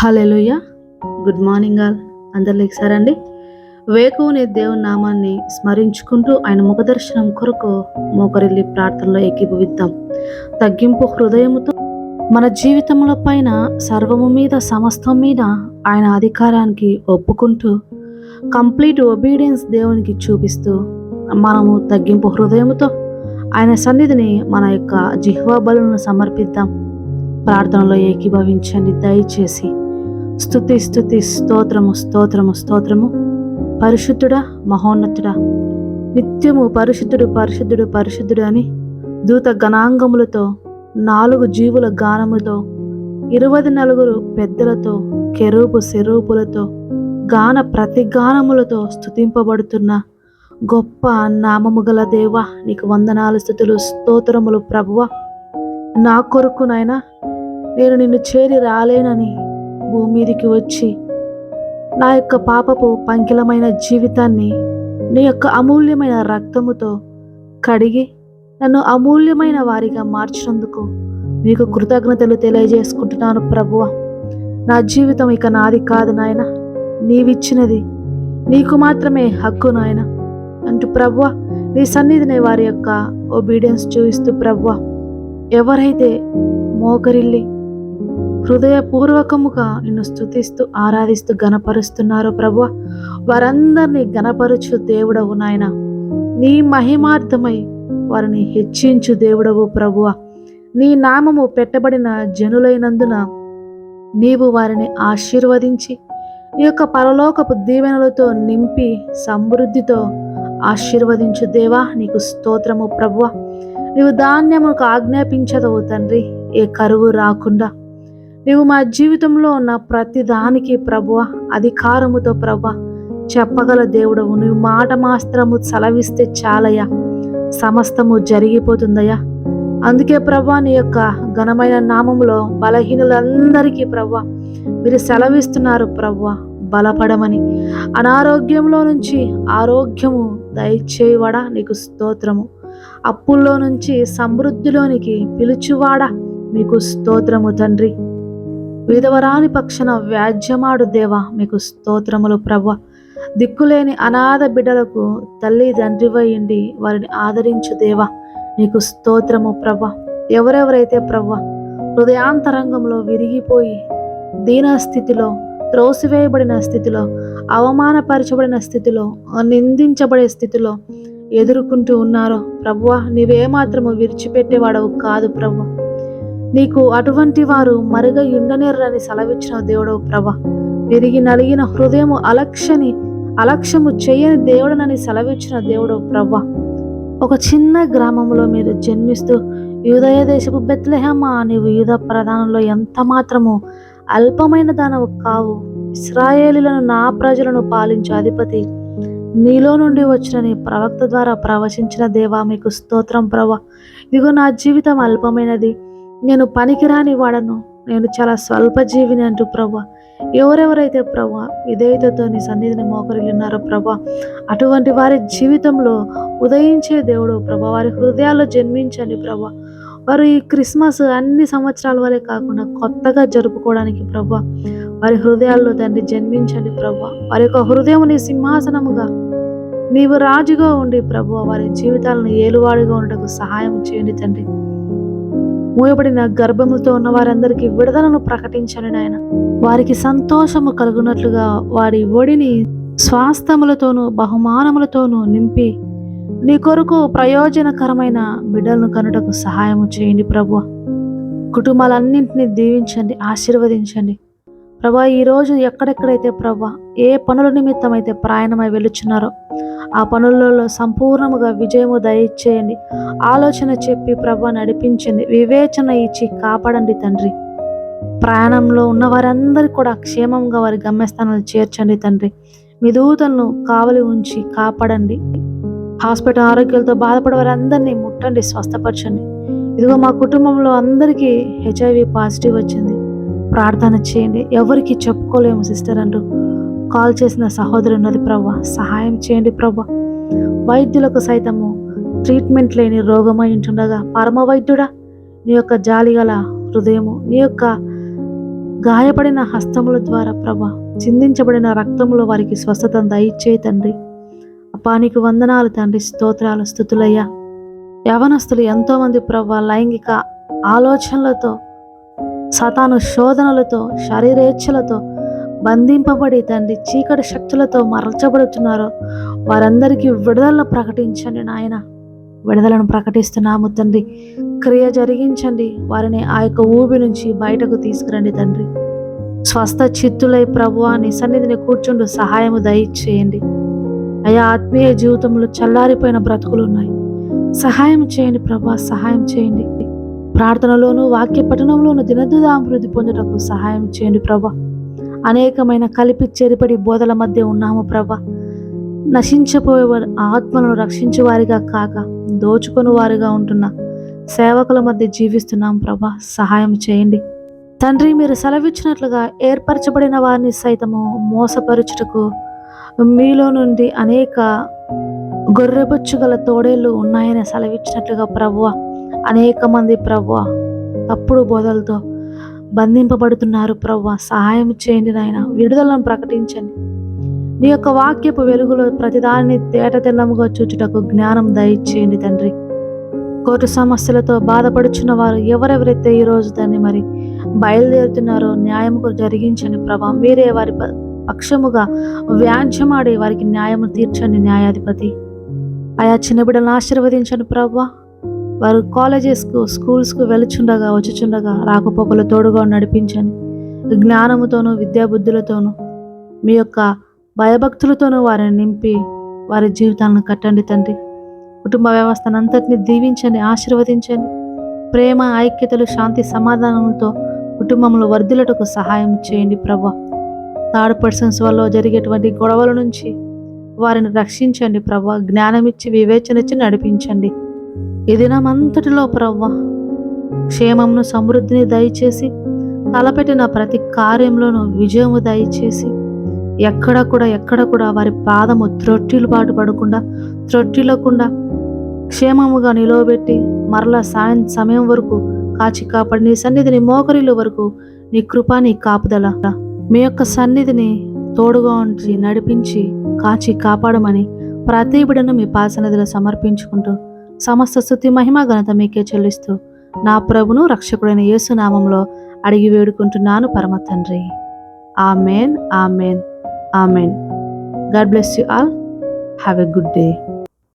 Hallelujah good morning all. అందరు లేచారండి వేకువని దేవుని నామాన్ని స్మరించుకుంటూ ఆయన ముఖదర్శనం కొరకు మోకరిల్లి ప్రార్థనలో ఏకీభవిద్దాం. తగ్గింపు హృదయముతో మన జీవితముల పైన సర్వము మీద సమస్తం మీద ఆయన అధికారానికి ఒప్పుకుంటూ కంప్లీట్ ఒబీడియన్స్ దేవునికి చూపిస్తూ మనము తగ్గింపు హృదయముతో ఆయన సన్నిధిని మన యొక్క జిహ్వాబలును సమర్పిద్దాం. ప్రార్థనలో ఏకీభవించండి దయచేసి. స్థుతి స్థుతి స్తోత్రము స్తోత్రము స్తోత్రము. పరిశుద్ధుడా మహోన్నతుడా నిత్యము పరిశుద్ధుడు పరిశుద్ధుడు పరిశుద్ధుడు అని దూత గణాంగములతో నాలుగు జీవుల గానముతో ఇరవై నలుగురు పెద్దలతో కెరూపు సెరూపులతో గాన ప్రతిగానములతో స్థుతింపబడుతున్న గొప్ప నామము గల దేవ నీకు వందనాలు స్థుతులు స్తోత్రములు ప్రభువ. నా కొరకునైనా నేను నిన్ను చేరి రాలేనని భూమి మీదికి వచ్చి నా యొక్క పాపపు పంకిలమైన జీవితాన్ని నీ యొక్క అమూల్యమైన రక్తముతో కడిగి నన్ను అమూల్యమైన వారిగా మార్చినందుకు మీకు కృతజ్ఞతలు తెలియజేసుకుంటున్నాను ప్రభువ. నా జీవితం ఇక నాది కాదు నాయన. నీవిచ్చినది నీకు మాత్రమే హక్కు నాయన. అంటూ ప్రభువ నీ సన్నిధిని వారి యొక్క ఒబీడియన్స్ చూపిస్తూ ప్రభువ ఎవరైతే మోకరిల్లి హృదయపూర్వకముగా నిన్ను స్థుతిస్తూ ఆరాధిస్తూ గనపరుస్తున్నారో ప్రభు వారందరినీ గనపరుచు దేవుడవు నాయన. నీ మహిమార్థమై వారిని హెచ్చించు దేవుడవు ప్రభువ. నీ నామము పెట్టబడిన జనులైనందున నీవు వారిని ఆశీర్వదించి నీ యొక్క పరలోకపు దీవెనలతో నింపి సమృద్ధితో ఆశీర్వదించు దేవా. నీకు స్తోత్రము ప్రభువ. నీవు ధాన్యముకు ఆజ్ఞాపించదవు తండ్రి. ఏ కరువు రాకుండా. నీవు మా జీవితంలో ఉన్న ప్రతి దానికి ప్రభువ అధికారముతో ప్రభ చెప్పగల దేవుడవు. నువ్వు మాట మాస్త్రము సెలవిస్తే చాలయ్యా. సమస్తము జరిగిపోతుందయ్యా. అందుకే ప్రభా నీ యొక్క ఘనమైన నామములో బలహీనులందరికీ ప్రభా మీరు సెలవిస్తున్నారు ప్రభా బలపడమని. అనారోగ్యంలో నుంచి ఆరోగ్యము దయచేయవాడా? నీకు స్తోత్రము. అప్పుల్లో నుంచి సమృద్ధిలోనికి పిలుచువాడా? మీకు స్తోత్రము తండ్రి. విధవరాని పక్షన వ్యాజ్యమాడు దేవా మీకు స్తోత్రములు ప్రభ దిక్కులేని అనాథ బిడ్డలకు తల్లి తండ్రివయ్యండి వారిని ఆదరించు దేవా నీకు స్తోత్రము ప్రభ ఎవరెవరైతే ప్రవ్వ హృదయాంతరంగంలో విరిగిపోయి దీన స్థితిలో త్రోసివేయబడిన స్థితిలో అవమానపరచబడిన స్థితిలో నిందించబడే స్థితిలో ఎదుర్కొంటూ ఉన్నారో ప్రభువ నీవేమాత్రము విడిచిపెట్టేవాడవు కాదు ప్రభు నీకు అటువంటి వారు మరుగ సెలవిచ్చిన దేవుడవు ప్రభ. విరిగి నలిగిన హృదయము అలక్ష్యని అలక్ష్యము చేయని దేవుడనని సెలవిచ్చిన దేవుడవు ప్రభ. ఒక చిన్న గ్రామంలో మీరు జన్మిస్తూ యూదయ దేశపు బెత్లెహమా నీవు యూద ప్రధానంలో ఎంత మాత్రము అల్పమైన దానవు కావు. ఇస్రాయేలీలను నా ప్రజలను పాలించు అధిపతి నీలో నుండి వచ్చిన నీ ప్రవక్త ద్వారా ప్రవచించిన దేవా మీకు స్తోత్రం ప్రభ. ఇదిగో నా జీవితం అల్పమైనది. నేను పనికిరాని వాడను. నేను చాలా స్వల్ప జీవిని అంటూ ప్రభా ఎవరెవరైతే ప్రభా విధేయతతో నీ సన్నిధిని మోకరిల్లున్నారో ప్రభా అటువంటి వారి జీవితంలో ఉదయించే దేవుడు ప్రభా వారి హృదయాల్లో జన్మించండి ప్రభా వారు ఈ క్రిస్మస్ అన్ని సంవత్సరాల వరే కాకుండా కొత్తగా జరుపుకోవడానికి ప్రభా వారి హృదయాల్లో తండ్రి జన్మించండి ప్రభా వారి యొక్క హృదయం నీ సింహాసనముగా. నీవు రాజుగా ఉండి ప్రభు వారి జీవితాలను ఏలువాడిగా ఉండటకు సహాయం చేయండి తండ్రి. మూయబడిన గర్భములతో ఉన్న వారందరికీ విడుదలను ప్రకటించండి నాయన. వారికి సంతోషము కలుగునట్లుగా వారి ఒడిని స్వాస్థములతోనూ బహుమానములతోనూ నింపి నీ కొరకు ప్రయోజనకరమైన బిడ్డలను కనుటకు సహాయము చేయండి ప్రభు. కుటుంబాలన్నింటినీ దీవించండి ఆశీర్వదించండి. ప్రభా ఈరోజు ఎక్కడెక్కడైతే ప్రభా ఏ పనుల నిమిత్తం అయితే ప్రయాణమై వెళ్ళుచున్నారో ఆ పనులలో సంపూర్ణముగా విజయము దయచేయండి. ఆలోచన చెప్పి ప్రభ నడిపించండి వివేచన ఇచ్చి కాపాడండి తండ్రి. ప్రయాణంలో ఉన్న వారందరికీ కూడా క్షేమంగా వారి గమ్యస్థానాలు చేర్చండి తండ్రి. మీ దూతలను కావలి ఉంచి కాపాడండి. హాస్పిటల్ ఆరోగ్యాలతో బాధపడే వారందరినీ ముట్టండి స్వస్థపరచండి. ఇదిగో మా కుటుంబంలో అందరికీ హెచ్ఐవి పాజిటివ్ వచ్చింది. ప్రార్థన చేయండి. ఎవరికి చెప్పుకోలేము సిస్టర్ అంటూ. కాల్ చేసిన సహోదరు ఉన్నది ప్రభా సహాయం చేయండి ప్రభా వైద్యులకు సైతము ట్రీట్మెంట్ లేని రోగమై ఉంటుండగా పరమ వైద్యుడా నీ యొక్క జాలి గల హృదయము నీ యొక్క గాయపడిన హస్తముల ద్వారా ప్రభ చిందించబడిన రక్తములో వారికి స్వస్థత దయచేయి తండ్రి. అపానికి వందనాలు తండ్రి స్తోత్రాలు స్థుతులయ్యా. యవనస్తులు ఎంతోమంది ప్రభ లైంగిక ఆలోచనలతో సతాను శోధనలతో శరీరేచ్ఛలతో బంధింపబడి తండ్రి చీకటి శక్తులతో మరల్చబడుతున్నారో. వారందరికీ విడుదల ప్రకటించండి నాయన. విడుదలను ప్రకటిస్తున్నాము తండ్రి. క్రియ జరిగించండి. వారిని ఆ యొక్క ఊబి నుంచి బయటకు తీసుకురండి తండ్రి. స్వస్థ చిత్తులై ప్రభువా నీ సన్నిధిని కూర్చుండు సహాయము దయచేయండి. అయా ఆత్మీయ జీవితంలో చల్లారిపోయిన బ్రతుకులు ఉన్నాయి. సహాయం చేయండి ప్రభా సహాయం చేయండి. ప్రార్థనలోను వాక్య పఠనంలోను దినదుదాభివృద్ధి పొందుటకు సహాయం చేయండి ప్రభా అనేకమైన కలిపి చెరిపడి బోధల మధ్య ఉన్నాము ప్రభ. నశించపోయే ఆత్మలను రక్షించే వారిగా కాక దోచుకొని వారిగా ఉంటున్న సేవకుల మధ్య జీవిస్తున్నాం ప్రభా. సహాయం చేయండి. తండ్రి మీరు సెలవిచ్చినట్లుగా ఏర్పరచబడిన వారిని సైతము మోసపరుచుటకు మీలో నుండి అనేక గొర్రెబొచ్చు గల తోడేళ్ళు ఉన్నాయని సెలవిచ్చినట్లుగా ప్రభువ అనేక మంది ప్రభువ తప్పుడు బోధలతో బంధింపబడుతున్నారు ప్రవ్వ. సహాయం చేయండి నాయన. విడుదలను ప్రకటించండి. నీ యొక్క వాక్యపు వెలుగులో ప్రతిదానిని తేట తెల్లముగా చూచుటకు జ్ఞానం దయచేయండి తండ్రి. కోర్టు సమస్యలతో బాధపడుచున్న వారు ఎవరెవరైతే ఈ రోజు దాన్ని మరి బయలుదేరుతున్నారో న్యాయం జరిగించండి ప్రభా మీరే వారి ప- పక్షముగా వ్యాజ్యమాడి వారికి న్యాయము తీర్చండి న్యాయాధిపతి. ఆయా చిన్న బిడ్డలను ఆశీర్వదించండి ప్రభా వారు కాలేజెస్కు స్కూల్స్కు వెళుచుండగా వచ్చుచుండగా రాకపోకలు తోడుగా నడిపించండి. జ్ఞానముతోనూ విద్యాబుద్ధులతోనూ మీ యొక్క భయభక్తులతోనూ వారిని నింపి వారి జీవితాలను కట్టండి తండ్రి. కుటుంబ వ్యవస్థను అంతటిని దీవించండి ఆశీర్వదించండి. ప్రేమ ఐక్యతలు శాంతి సమాధానంతో కుటుంబంలో వర్ధిలటకు సహాయం చేయండి ప్రభా. థర్డ్ పర్సన్స్ వల్ల జరిగేటువంటి గొడవల నుంచి వారిని రక్షించండి ప్రభా. జ్ఞానం ఇచ్చి వివేచన ఇచ్చి నడిపించండి. ఈ దినమంతటిలో ప్రవ్వ క్షేమమును సమృద్ధిని దయచేసి తలపెట్టిన ప్రతి కార్యంలోనూ విజయము దయచేసి ఎక్కడ కూడా ఎక్కడ కూడా వారి పాదము త్రొట్టిలు పాటు పడకుండా త్రొట్టిలకుండా క్షేమముగా నిలవబెట్టి మరలా సాయం సమయం వరకు కాచి కాపాడి నీ సన్నిధిని మోకరిల వరకు నీ కృప నీ కాపుదల మీ యొక్క సన్నిధిని తోడుగా ఉంచి నడిపించి కాచి కాపాడమని ప్రతి బిడను మీ పాసనదిలో సమర్పించుకుంటూ సమస్త స్థుతి మహిమ ఘనత మీకే చెల్లిస్తూ నా ప్రభును రక్షకుడైన యేసునామంలో అడిగి వేడుకుంటున్నాను పరమ తండ్రి. Amen amen amen. God bless you all. Have a good day.